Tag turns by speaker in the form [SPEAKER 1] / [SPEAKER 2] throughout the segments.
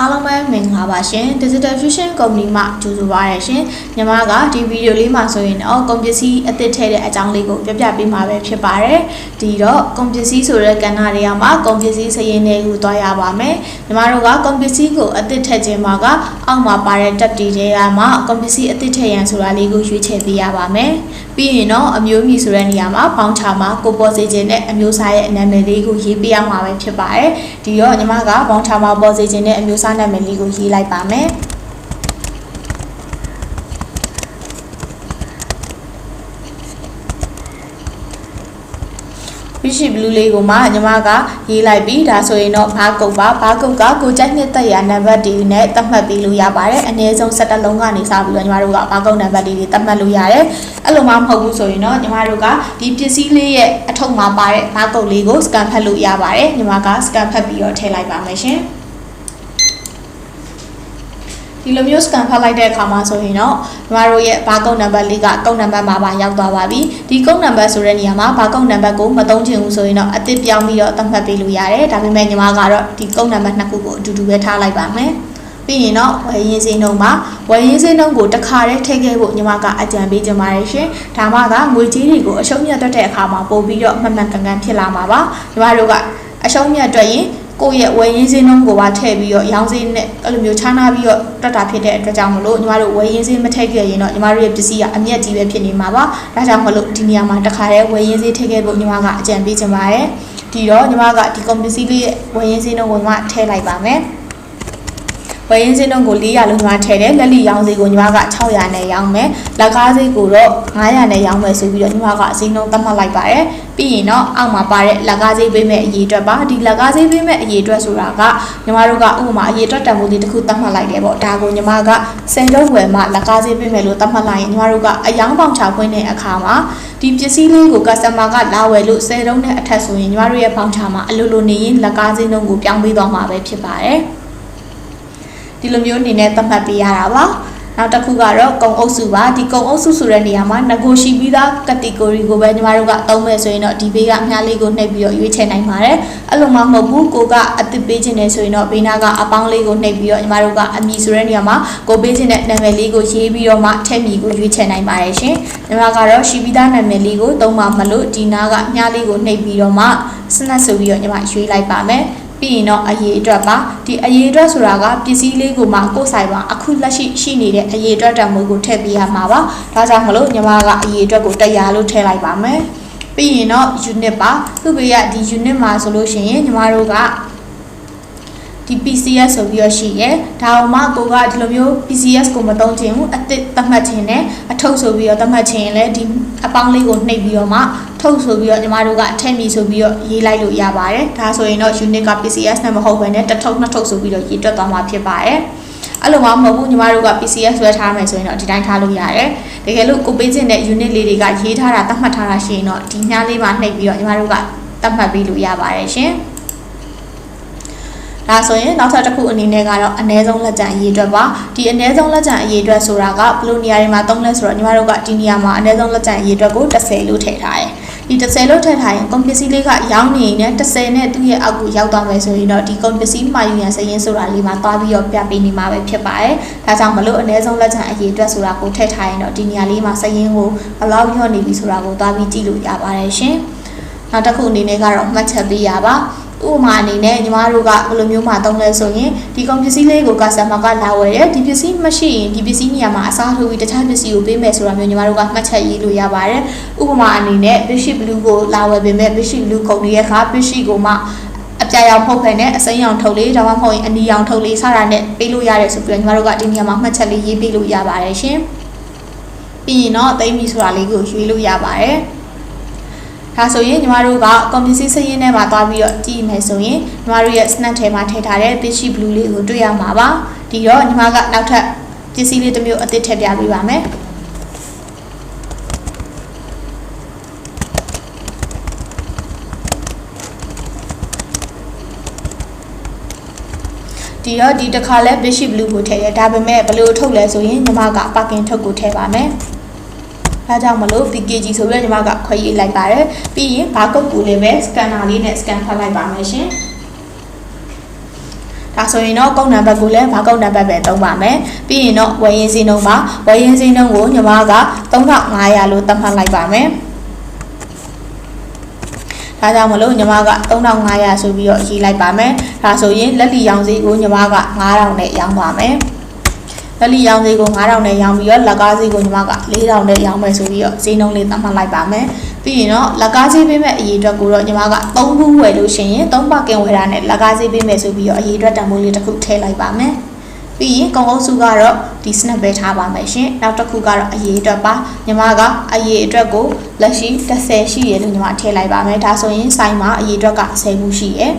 [SPEAKER 1] အားလုံးပဲမင်္ဂလာပါရှင် Digital Fusion Company မှကြိုဆိုပါရရှင်ညီမကဒီဗီဒီယိုလေးမှာဆိုရင်တော့ကုန်ပစ္စည်းအသစ်ထည့်တဲ့အကြောင်းလေးကိုပြပြပေးမှာပဲဖြစ်ပါတယ်ဒီတော့ကုန်ပစ္စည်းဆိုတဲ့ကဏ္ဍတွေကမှာကုန်ပစ္စည်းစရင်တွေကိုတွားရပါမယ်ညီမတို့ကကုန်ပစ္စည်းကိုအသစ်ထည့်ခြင်းမှာကအောက်မှာပါတဲ့တက်တီတွေကမှာကုန်ပစ္စည်းအသစ်ထည့်ရန်ဆိုတာလေးကိုရွေးချယ်ပေးရပါမယ်ပြီးရင်တော့အမျိုးအမည်ဆိုတဲ့နေရာမှာပေါင်းချမှာကိုပေါ်စေခြင်းနဲ့အမျိုးအစားရဲ့အနာမည်လေးကိုရေးပေးရမှာပဲဖြစ်ပါတယ်ဒီတော့ညီမကပေါင်းချမှာပေါ်စေခြင်းနဲ့အမျိုးအစားနာမည်လေးကိုရေးလိုက်ပါမယ်ပြရှိဘလူးလေးကိုမှညီမကရေးလိုက်ပြီးဒါဆိုရင်တော့ဘာကုတ်ပါဘာကုတ်ကကိုကြိုက်နှစ်သက်ရာနံပါတ်တွေနဲ့သတ်မှတ်ပေးလို့ရပါတယ်အနည်းဆုံး17လုံးကနေစပြီးတော့ညီမတို့ကဘာကုတ်နံပါတ်တွေသတ်မှတ်လို့ရတယ်အဲ့လိုမှမဟုတ်ဘူးဆိုရင်တော့ညီမတို့ကဒီပစ္စည်းလေးရဲ့အထုပ်မှာပါတဲ့ဘာကုတ်လေးကိုစကန်ဖတ်လို့ရပါတယ်ညီမကစကန်ဖတ်ပြီးတော့ထည့်လိုက်ပါမယ်ရှင် ဒီလိုမျိုး scan ဖတ်လိုက်တဲ့အခါမှာဆိုရင်တော့ညီမတို့ရဲ့ဘာကုတ်နံပါတ်လေးကကုတ်နံပါတ်မှာပါရောက်သွားပါပြီဒီကုတ်နံပါတ်ဆိုတဲ့နေရာမှာဘာကုတ်နံပါတ်ကိုမသုံးချင်ဘူးဆိုရင်တော့အသစ်ပြောင်းပြီးတော့သတ်မှတ်ပေးလို့ရတယ်ဒါပေမဲ့ညီမကတော့ဒီကုတ်နံပါတ်နှစ်ခုကိုအတူတူပဲထားလိုက်ပါမယ်ပြီးရင်တော့ဝယ်ရင်းစင်းနှုံမှာဝယ်ရင်းစင်းနှုံကိုတစ်ခါတည်းထည့်ခဲ့ဖို့ညီမကအကြံပေးကြပါတယ်ရှင်ဒါမှကငွေကြေးတွေကိုအရှုံးမြတ်တွက်တဲ့အခါမှာပို့ပြီးတော့မှန်မှန်ကန်ကန်ဖြစ်လာမှာပါညီမတို့ကအရှုံးမြတ်တွက်ရင် ကိုယ့်ရဲ့ဝယ်ရင်းစင်းနှုံးကိုပါထည့်ပြီးတော့ရောင်းစင်းနဲ့အဲ့လိုမျိုးခြားနာပြီးတော့တွက်တာဖြစ်တဲ့အတွက်ကြောင့်မလို့ညီမတို့ဝယ်ရင်းစင်းမထည့်ခဲ့ရင်တော့ညီမတို့ရဲ့ပစ္စည်းကအမြတ်ကြီးပဲဖြစ်နေမှာပါဒါကြောင့်မလို့ဒီနေရာမှာတစ်ခါတည်းဝယ်ရင်းစင်းထည့်ခဲ့ဖို့ညီမကအကြံပေးချင်ပါတယ်ဒီတော့ညီမကဒီကွန်ပစ္စည်းလေးရဲ့ဝယ်ရင်းစင်းနှုံးကိုညီမထည့်လိုက်ပါမယ် ဝယ်ရင်စင်းတော့ကို400လုံးညီမထည့်တယ်လက်လီရောင်းစီကိုညီမက600နဲ့ရောင်းမယ်လက်ကားစီကိုတော့900နဲ့ရောင်းမယ်ဆိုပြီးတော့ညီမကအစင်းလုံးသတ်မှတ်လိုက်ပါတယ်ပြီးရင်တော့အောက်မှာပါတဲ့လက်ကားစီပေးမဲ့အရေးအတွက်ပါဒီလက်ကားစီပေးမဲ့အရေးအတွက်ဆိုတာကညီမတို့ကဥပမာအရေးအတွက်တန်ဖိုးလေးတစ်ခုသတ်မှတ်လိုက်တယ်ပေါ့ဒါကိုညီမက10လုံးဝယ်မှလက်ကားစီပေးမယ်လို့သတ်မှတ်လိုက်ရင်ညီမတို့ကအယောင်းပေါင်ချခွင့်တဲ့အခါမှာဒီပစ္စည်းလေးကို customer ကလာဝယ်လို့10လုံးနဲ့အထက်ဆိုရင်ညီမတို့ရဲ့ပေါင်ချမှာအလိုလိုနေရင်လက်ကားစီနှုန်းကိုပြောင်းပေးသွားမှာပဲဖြစ်ပါတယ် ဒီလိုမျိုးအနေနဲ့သတ်မှတ်ပေးရတာပါနောက်တစ်ခုကတော့ကုံအုပ်စုပါဒီကုံအုပ်စုဆိုတဲ့နေရာမှာ negotiate ပြီးသား category ကိုပဲညီမတို့ကသုံးမယ်ဆိုရင်တော့ဒီဘေးကအများလေးကိုနှိပ်ပြီးတော့ရွေးချယ်နိုင်ပါတယ်အဲ့လိုမှမဟုတ်ဘူးကိုကအသစ်ပေးခြင်းနဲ့ဆိုရင်တော့ဘေးနာကအပေါင်းလေးကိုနှိပ်ပြီးတော့ညီမတို့ကအမည်ဆိုတဲ့နေရာမှာကိုပေးခြင်းတဲ့နာမည်လေးကိုရေးပြီးတော့မှထည့်မည်ကိုရွေးချယ်နိုင်ပါတယ်ရှင်ညီမကတော့ရှိပြီးသားနာမည်လေးကိုသုံးမှမလို့ဒီနာကအများလေးကိုနှိပ်ပြီးတော့မှစနက်ဆိုပြီးတော့ညီမရွေးလိုက်ပါမယ် ပြီးရင်တော့အရေးအတွက်ပါဒီအရေးအတွက်ဆိုတာကပစ္စည်းလေးကိုမှကိုယ်ဆိုင်မှာအခုလက်ရှိရှိနေတဲ့အရေးအတွက်တံမိုးကိုထည့်ပေးရမှာပါဒါကြောင့်မလို့ညီမကအရေးအတွက်ကိုတရားလို့ထည့်လိုက်ပါမယ်ပြီးရင်တော့ unit ပါသူ့ဘေးကဒီ unit မှာဆိုလို့ရှိရင်ညီမတို့က ဒီ PCS ဆိုပြီးတော့ရှိရယ်ဒါအောင်မှကိုကဒီလိုမျိုး PCS ကိုမသုံးချင်ဘူးအစ်စ်သတ်မှတ်ခြင်းနဲ့အထုပ်ဆိုပြီးတော့သတ်မှတ်ခြင်းလည်းဒီအပေါင်းလေးကိုနှိပ်ပြီးတော့မှထုတ်ဆိုပြီးတော့ညီမတို့ကအထက်မီဆိုပြီးတော့ရေးလိုက်လို့ရပါတယ်ဒါဆိုရင်တော့ unit က PCS နဲ့မဟုတ်ဘဲနဲ့တစ်ထုပ်နှစ်ထုပ်ဆိုပြီးတော့ရေးတွက်သွားမှာဖြစ်ပါတယ်အဲ့လိုမှမဟုတ်ဘူးညီမတို့က PCS ဆွဲထားမယ်ဆိုရင်တော့ဒီတိုင်းထားလို့ရတယ်တကယ်လို့ကိုပေးခြင်းတဲ့ unit လေးတွေကရေးထားတာသတ်မှတ်ထားတာရှိရင်တော့ဒီညားလေးမှာနှိပ်ပြီးတော့ညီမတို့ကသတ်မှတ်ပေးလို့ရပါတယ်ရှင် ဒါဆိုရင်နောက်ထပ်တစ်ခုအနေနဲ့ကတော့အ ਨੇ ဆုံးလက်ကျန်အရေးအတွက်ပါဒီအ ਨੇ ဆုံးလက်ကျန်အရေးအတွက်ဆိုတာကဘလို့နေရာတွေမှာသုံးလဲဆိုတော့ညီမတို့ကဒီနေရာမှာအ ਨੇ ဆုံးလက်ကျန်အရေးအတွက်ကို30လို့ထည့်ထားတယ်ဒီ30လို့ထည့်ထားရင်ကွန်ပစ္စည်းလေးကရောင်းနေရင်30နဲ့သူ့ရဲ့အောက်ကိုရောက်သွားမယ်ဆိုရင်တော့ဒီကွန်ပစ္စည်းမှာယူရန်စရင်ဆိုတာလေးမှာသွားပြီးတော့ပြပေးနေမှာပဲဖြစ်ပါတယ်ဒါကြောင့်မလို့အ ਨੇ ဆုံးလက်ကျန်အရေးအတွက်ဆိုတာကိုထည့်ထားရင်တော့ဒီနေရာလေးမှာစရင်ကိုဘယ်လောက်ညော့နေပြီဆိုတာကိုသွားပြီးကြည့်လို့ရပါတယ်ရှင်နောက်တစ်ခုအနေနဲ့ကတော့မှတ်ချက်ပေးရပါ ဥပမာအနေနဲ့ညီမတို့ကဘယ်လိုမျိုးမှသုံးလဲဆိုရင်ဒီကုန်ပစ္စည်းလေးကို customer ကလာဝယ်တယ်ဒီပစ္စည်းမရှိရင်ဒီပစ္စည်းနေရာမှာအစားထိုးပြီးတခြားပစ္စည်းကိုပေးမယ်ဆိုတာမျိုးညီမတို့ကမှတ်ချက်ရေးလို့ရပါတယ်ဥပမာအနေနဲ့ Bishop Blue ကိုလာဝယ်ပေမဲ့ Bishop Blue ကုန်ရဲ့ခါ Bishop ကိုမှအပြာရောင်ဖုတ်ဖယ်နဲ့အစိမ်းရောင်ထုတ်လေးဒါမှမဟုတ်ရင်အနီရောင်ထုတ်လေးစတာနဲ့ပေးလို့ရတယ်ဆိုပြီးတော့ညီမတို့ကဒီနေရာမှာမှတ်ချက်လေးရေးပေးလို့ရပါတယ်ရှင်ပြီးရင်တော့သိမ့်ပြီဆိုတာလေးကိုရွေးလို့ရပါတယ် ဒါဆိုရင်ညီမတို့ကကွန်ပျူတာစရင်းထဲမှာသွားပြီးတော့ကြည့်မယ်ဆိုရင်ညီမတို့ရဲ့ snap ထဲမှာထည့်ထားတဲ့ Bitchy Blue လေးကိုတွေ့ရမှာပါဒီတော့ညီမကနောက်ထပ်ပစ္စည်းလေးတစ်မျိုးအသစ်ထည့်ပြပေးပါမယ်ဒီတော့ဒီတစ်ခါလဲ Bitchy Blue ကိုထည့်ရဒါပေမဲ့ဘယ်လိုထုတ်လဲဆိုရင်ညီမက parking ထုတ်ကိုထည့်ပါမယ် ဒါကြောင့်မလို့ PKG ဆိုပြီးတော့ညီမကခွဲရေးလိုက်ပါတယ်ပြီးရင်ဘာကုတ်ကူလေးပဲ scanner လေးနဲ့ scan ဖတ်လိုက်ပါမယ်ရှင်ဒါဆိုရင်တော့ကုန်းနံပါတ်ကိုလည်းဘာကုန်းနံပါတ်ပဲသုံးပါမယ်ပြီးရင်တော့ဝယ်ရင်စင်းနှုန်းပါဝယ်ရင်စင်းနှုန်းကိုညီမက3500လို့သတ်မှတ်လိုက်ပါမယ်ဒါကြောင့်မလို့ညီမက3500ဆိုပြီးတော့ရေးလိုက်ပါမယ်ဒါဆိုရင်လက်လီရောင်စီကိုညီမက9000နဲ့ရောင်းပါမယ် လက်လီရောင်စီကို9000နဲ့ရောင်းပြီးတော့လက်ကားစီကိုညီမက4000နဲ့ရောင်းမယ်ဆိုပြီးတော့ဈေးနှုန်းလေးသတ်မှတ်လိုက်ပါမယ်ပြီးရင်တော့လက်ကားဈေးပေးမဲ့အရေးအတွက်ကိုတော့ညီမက3ခုဝယ်လို့ရှိရင်3ပါကင်ဝယ်တာနဲ့လက်ကားဈေးပေးမယ်ဆိုပြီးတော့အရေးအတွက်တန်ဖိုးလေးတစ်ခုထည့်လိုက်ပါမယ်ပြီးရင်ကုန်အုပ်စုကတော့ဒီ snap ပဲထားပါမယ်ရှင်နောက်တစ်ခုကတော့အရေးအတွက်ပါညီမကအရေးအတွက်ကိုလက်ရှိ30ရှိရလို့ညီမထည့်လိုက်ပါမယ်ဒါဆိုရင်ဆိုင်မှာအရေးအတွက်က10ခုရှိရယ်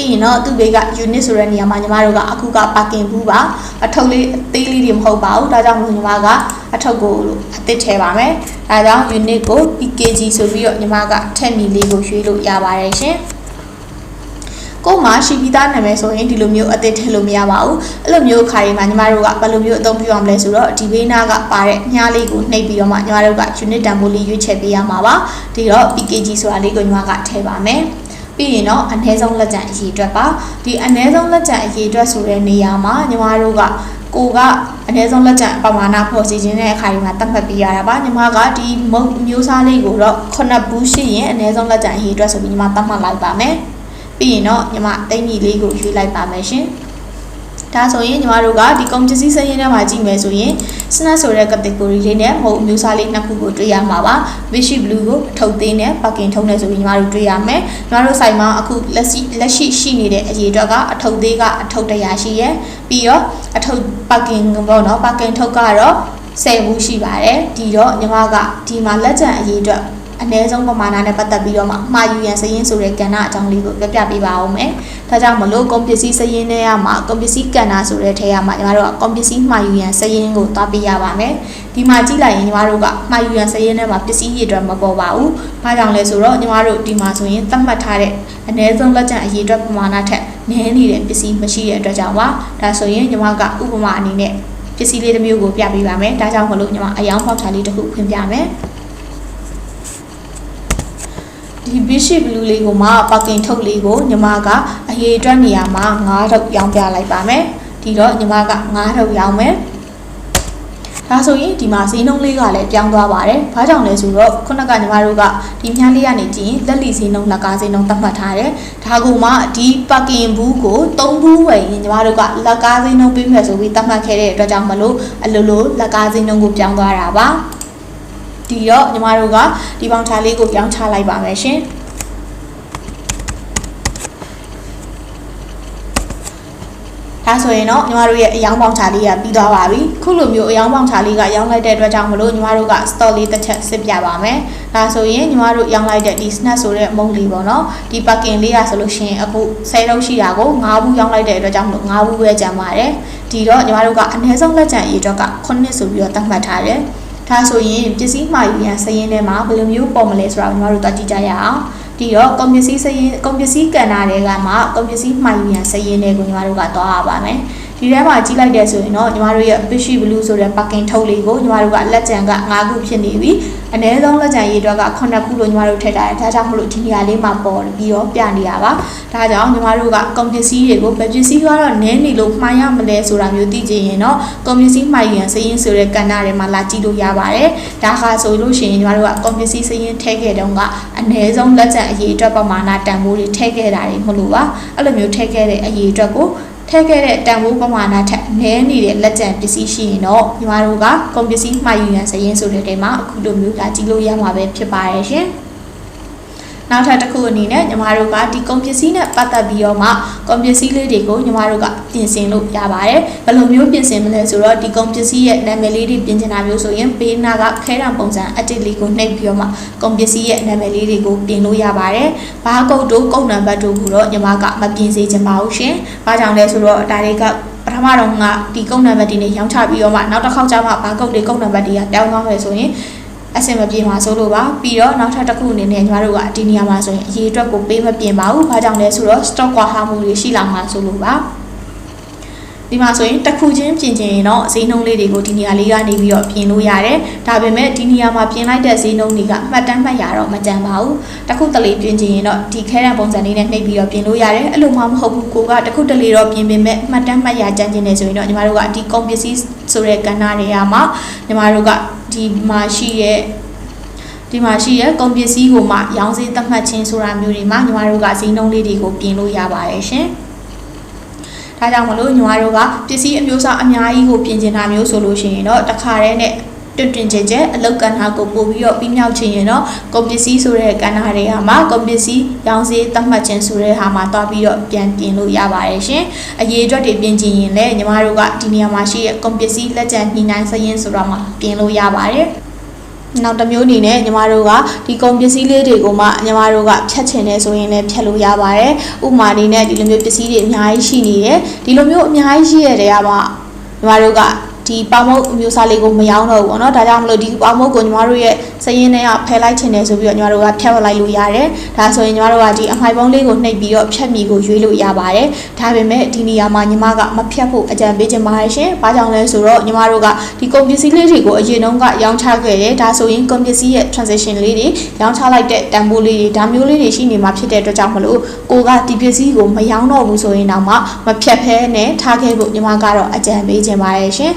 [SPEAKER 1] ပြီးရင်တော့သူ့ဘေးက unit ဆိုတဲ့နေရာမှာညီမတို့ကအခုက parking ဘူးပါအထုပ်လေးအသေးလေးတွေမဟုတ်ပါဘူးဒါကြောင့်မလို့ညီမကအထုပ်ကိုလို့အသစ်ထည့်ပါမယ်ဒါကြောင့် unit ကို PKG ဆိုပြီးတော့ညီမကထက်မီလေးကိုရွှေ့လို့ရပါတယ်ရှင်ကိုမှရှိပြီးသားနာမည်ဆိုရင်ဒီလိုမျိုးအသစ်ထည့်လို့မရပါဘူးအဲ့လိုမျိုးခါရီမှာညီမတို့ကဘယ်လိုမျိုးအသုံးပြုအောင်လဲဆိုတော့ဒီဘေးနားကပါတဲ့ညှားလေးကိုနှိပ်ပြီးတော့မှညီမတို့က unit တန်ဖိုးလေးရွေးချယ်ပေးရမှာပါဒီတော့ PKG ဆိုတာလေးကိုညီမကထည့်ပါမယ် ပြီးရင်တော့အနည်းဆုံးလက်ကျန်အရေးအတွက်ပါဒီအနည်းဆုံးလက်ကျန်အရေးအတွက်ဆိုတဲ့နေရာမှာညီမတို့ကကိုကအနည်းဆုံးလက်ကျန်ပမာဏဖော်စီခြင်းတဲ့အခါဒီမှာတတ်မှတ်ပေးရတာပါညီမကဒီမုတ်မျိုးစားလေးကိုတော့9ဘူးရှိရင်အနည်းဆုံးလက်ကျန်အရေးအတွက်ဆိုပြီးညီမတတ်မှတ်လိုက်ပါမယ်ပြီးရင်တော့ညီမတိတ်ကြီးလေးကိုရွေးလိုက်ပါမယ်ရှင် ဒါဆိုရင်ညီမတို့ကဒီကုန်ပစ္စည်းစရင်းထဲမှာကြည့်မယ်ဆိုရင် snap ဆိုတဲ့ category လေးနဲ့မဟုတ်အမျိုးအစားလေးနှစ်ခုကိုတွေ့ရမှာပါ Vichy Blue ကိုအထုပ်သေးနဲ့ parking ထုံးနေဆိုပြီးညီမတို့တွေ့ရမယ်ညီမတို့ဆိုင်မှာအခုလက်ရှိလက်ရှိရှိနေတဲ့အရေးအတွက်ကအထုပ်သေးကအထုပ်100ရှိရယ်ပြီးတော့အထုပ် parking ပေါ့နော် parking ထုပ်ကတော့10ဘူးရှိပါတယ်ဒီတော့ညီမကဒီမှာလက်ကျန်အရေးအတွက် အနည်းဆုံးပမာဏနဲ့ပတ်သက်ပြီးတော့မှမှာယူရန်စရင်ဆိုတဲ့ကဏ္ဍအကြောင်းလေးကိုပြပြပေးပါအောင်မယ်။ဒါကြောင့်မလို့ကွန်ပစ္စည်းစရင်ထဲမှာကွန်ပစ္စည်းကဏ္ဍဆိုတဲ့ထဲမှာညီမတို့ကကွန်ပစ္စည်းမှာယူရန်စရင်ကိုသွားပေးရပါမယ်။ဒီမှာကြည့်လိုက်ရင်ညီမတို့ကမှာယူရန်စရင်ထဲမှာပစ္စည်းရည်အတွက်မပေါ်ပါဘူး။ဘာကြောင့်လဲဆိုတော့ညီမတို့ဒီမှာဆိုရင်သတ်မှတ်ထားတဲ့အနည်းဆုံးလက်ကျန်အရေးအတွက်ပမာဏထက်နည်းနေတဲ့ပစ္စည်းမရှိတဲ့အတွက်ကြောင့်ပါ။ဒါဆိုရင်ညီမကဥပမာအနေနဲ့ပစ္စည်းလေးတစ်မျိုးကိုပြပေးပါမယ်။ဒါကြောင့်မလို့ညီမအယောင်ပေါက်ချာလေးတစ်ခုဖွင့်ပြမယ်။ ဒီ bishop blue လေးကိုမှ parking ထုတ်လေးကိုညီမကအရေးအတွက်နေရာမှာ9ထုတ်ရောင်းပြလိုက်ပါမယ်ဒီတော့ညီမက9ထုတ်ရောင်းမယ်ဒါဆိုရင်ဒီမှာဈေးနှုန်းလေးကလည်းပြောင်းသွားပါတယ်။ဘာကြောင့်လဲဆိုတော့ခုနကညီမတို့ကဒီမြန်းလေးကနေကြည့်ရင်လက်လီဈေးနှုန်းလက်ကားဈေးနှုန်းသတ်မှတ်ထားတယ်။ဒါကမှဒီ parking ဘူးကို3ဘူးဝယ်ရင်ညီမတို့ကလက်ကားဈေးနှုန်းပေးမယ်ဆိုပြီးသတ်မှတ်ခဲ့တဲ့အတွက်ကြောင့်မလို့အလိုလိုလက်ကားဈေးနှုန်းကိုပြောင်းသွားတာပါ။ ဒီတော့ညီမတို့ကဒီပေါင်ချာလေးကိုပြောင်းချလိုက်ပါမယ်ရှင်ဒါဆိုရင်တော့ညီမတို့ရဲ့အယောင်းပေါင်ချာလေးကပြီးသွားပါပြီခုလိုမျိုးအယောင်းပေါင်ချာလေးကရောင်းလိုက်တဲ့အတွက်ကြောင့်မလို့ညီမတို့က store လေးတစ်ချက်စစ်ပြပါမယ်ဒါဆိုရင်ညီမတို့ရောင်းလိုက်တဲ့ဒီ snack ဆိုတဲ့မုံလေးပေါ့နော်ဒီ packing လေးကဆိုလို့ရှိရင်အခု10လုံးရှိတာကို9ဘူးရောင်းလိုက်တဲ့အတွက်ကြောင့်မလို့9ဘူးပဲကျန်ပါတယ်ဒီတော့ညီမတို့ကအနည်းဆုံးလက်ကျန်အရေးအတွက်က9ဆိုပြီးတော့သတ်မှတ်ထားတယ် ဒါဆိုရင်ပစ္စည်းမှာယူရန်စရင်ထဲမှာဘယ်လိုမျိုးပေါ်မလဲဆိုတာကိုညီမတို့တွက်ကြည့်ကြရအောင်ဒီတော့ကုန်ပစ္စည်းစရင်ကုန်ပစ္စည်းကန်နာတွေကမှကုန်ပစ္စည်းမှာယူရန်စရင်တွေကိုညီမတို့ကသွားရပါမယ် ဒီထဲမှာကြီးလိုက်တဲ့ဆိုရင်တော့ညီမတို့ရဲ့ Fishy Blue ဆိုတဲ့ parking ထုတ်လေးကိုညီမတို့ကလက်ကျန်က9ခုဖြစ်နေပြီအနည်းဆုံးလက်ကျန်ရေးအတွက်က9ခုလို့ညီမတို့ထည့်ထားတယ်ဒါကြောင့်မလို့ဒီနေရာလေးမှာပေါ်ပြီးတော့ပြနေရပါဒါကြောင့်ညီမတို့ကကုန်ပစ္စည်းတွေကိုဘယ်ပစ္စည်းကတော့နည်းနေလို့မှားရမလဲဆိုတာမျိုးသိချင်ရင်တော့ကုန်ပစ္စည်းမှာယူရန်စရင်ဆိုတဲ့ကဏ္ဍတွေမှာလာကြည့်လို့ရပါတယ်ဒါခါဆိုလို့ရှိရင်ညီမတို့ကကုန်ပစ္စည်းစရင်ထည့်ခဲ့တုန်းကအနည်းဆုံးလက်ကျန်အရေးအတွက်ပမာဏတန်ဖိုးတွေထည့်ခဲ့တာတွေမဟုတ်လို့ပါအဲ့လိုမျိုးထည့်ခဲ့တဲ့အရေးအတွက်ကို ထည့်ခဲ့တဲ့တန်ဖိုးပမာဏထက်နည်းနေတဲ့လက်ကျန်ပစ္စည်းရှိရင်တော့ညီမတို့ကကုန်ပစ္စည်းမှာယူရန်စရင်ဆိုတဲ့တဲမှာအခုလိုမျိုးလာကြည့်လို့ရမှာပဲဖြစ်ပါရဲ့ရှင်။ နောက်ထပ်တစ်ခုအနေနဲ့ညီမတို့ကဒီကုန်ပစ္စည်းနဲ့ပတ်သက်ပြီးတော့မှကုန်ပစ္စည်းလေးတွေကိုညီမတို့ကပြင်ဆင်လို့ရပါတယ်ဘယ်လိုမျိုးပြင်ဆင်မလဲဆိုတော့ဒီကုန်ပစ္စည်းရဲ့နာမည်လေးတွေပြင်ချင်တာမျိုးဆိုရင်ဘေးနာကခဲတံပုံစံအတစ်လေးကိုနှိပ်ပြီးတော့မှကုန်ပစ္စည်းရဲ့နာမည်လေးတွေကိုပြင်လို့ရပါတယ်ဘာကုတ်တို့ကုတ်နံပါတ်တို့ကိုတော့ညီမကမပြင်စေချင်ပါဘူးရှင်ဘာကြောင့်လဲဆိုတော့ဒါတွေကပထမတော့ငါဒီကုတ်နံပါတ်တွေနဲ့ရောင်းချပြီးတော့မှနောက်တစ်ခေါက်ကျမှဘာကုတ်တွေကုတ်နံပါတ်တွေကပြောင်းသွားမယ်ဆိုရင် အဆင်မပြေမှာဆိုလို့ပါပြီးတော့နောက်ထပ်တစ်ခုအနေနဲ့ညီမတို့ကဒီနေရာမှာဆိုရင်အရေးအတွက်ကိုပေးမပြင်ပါဘူးဘာကြောင့်လဲဆိုတော့ stock ကွာဟမှုတွေရှိလာမှာဆိုလို့ပါဒီမှာဆိုရင်တစ်ခုချင်းပြင်ချင်ရင်တော့ဈေးနှုန်းလေးတွေကိုဒီနေရာလေးကနေပြီးတော့ပြင်လို့ရတယ်ဒါပေမဲ့ဒီနေရာမှာပြင်လိုက်တဲ့ဈေးနှုန်းတွေကမှတ်တမ်းမှတ်ရတော့မကြံပါဘူးတစ်ခုတလေပြင်ချင်ရင်တော့ဒီခဲတံပုံစံလေးနဲ့နှိပ်ပြီးတော့ပြင်လို့ရတယ်အဲ့လိုမှမဟုတ်ဘူးကိုကတစ်ခုတလေတော့ပြင်ပြင်မဲ့မှတ်တမ်းမှတ်ရကြံချင်နေဆိုရင်တော့ညီမတို့ကဒီကုန်ပစ္စည်း ဆိုတဲ့ကဏ္ဍတွေကမှညီမတို့ကဒီမှာရှိရဲ့ဒီမှာရှိရဲ့ကုန်ပစ္စည်းကိုမှရောင်းစည်းသတ်မှတ်ခြင်းဆိုတာမျိုးတွေမှာညီမတို့ကဈေးနှုန်းလေးတွေကိုပြင်လို့ရပါတယ်ရှင်။ဒါကြောင့်မလို့ညီမတို့ကပစ္စည်းအမျိုးအစားအများကြီးကိုပြင်ကျင်တာမျိုးဆိုလို့ရှိရင်တော့တစ်ခါတည်းနဲ့ တွင်တွင်ကျင်ကျင်အလောက်ကဏ္ဍကိုပို့ပြီးတော့ပြီးမြောက်ခြင်းရင်တော့ကုန်ပစ္စည်းဆိုတဲ့ကဏ္ဍတွေကမှာကုန်ပစ္စည်းရောင်းစည်းသတ်မှတ်ခြင်းဆိုတဲ့ဟာမှာတွားပြီးတော့ပြန်ပြင်လို့ရပါတယ်ရှင်။အရေးအတွက်တွေပြင်ကျင်ရင်လည်းညီမတို့ကဒီနေရာမှာရှိတဲ့ကုန်ပစ္စည်းလက်ကျန်ညှိနှိုင်းစရင်ဆိုတော့မှပြင်လို့ရပါတယ်။နောက်တစ်မျိုးအနေနဲ့ညီမတို့ကဒီကုန်ပစ္စည်းလေးတွေကိုမှညီမတို့ကဖြတ်ချင်နေဆိုရင်လည်းဖြတ်လို့ရပါတယ်။ဥပမာအနေနဲ့ဒီလိုမျိုးပစ္စည်းတွေအများကြီးရှိနေတယ်။ဒီလိုမျိုးအများကြီးရှိရတဲ့ကမှညီမတို့က ဒီပေါမုတ်အမျိုးအစားလေးကိုမရောတော့ဘူးပေါ့နော်ဒါကြောင့်မလို့ဒီပေါမုတ်ကိုညီမတို့ရဲ့စရင်ထဲကဖယ်လိုက်ချင်တယ်ဆိုပြီးတော့ညီမတို့ကဖြတ်လိုက်လို့ရတယ်ဒါဆိုရင်ညီမတို့ကဒီအမိုက်ပုံးလေးကိုနှိပ်ပြီးတော့ဖြတ်မိကိုရွေးလို့ရပါတယ်ဒါပေမဲ့ဒီနေရာမှာညီမကမဖြတ်ဖို့အကြံပေးချင်ပါတယ်ရှင်ဘာကြောင့်လဲဆိုတော့ညီမတို့ကဒီကုန်ပစ္စည်းလေးတွေကိုအရင်တုန်းကရောင်းချခဲ့တယ်ဒါဆိုရင်ကုန်ပစ္စည်းရဲ့ transaction လေးတွေရောင်းချလိုက်တဲ့တန်ဖိုးလေးတွေဒါမျိုးလေးတွေရှိနေမှာဖြစ်တဲ့အတွက်ကြောင့်မလို့ကိုကဒီပစ္စည်းကိုမရောင်းတော့ဘူးဆိုရင်တော့မှမဖြတ်ဖဲနဲ့ထားခဲ့ဖို့ညီမကတော့အကြံပေးချင်ပါတယ်ရှင်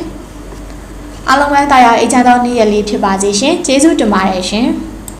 [SPEAKER 1] အားလုံးပဲတာယာအေးချမ်းသောနေ့ရက်လေးဖြစ်ပါစေရှင်ကျေးဇူးတင်ပါတယ်ရှင်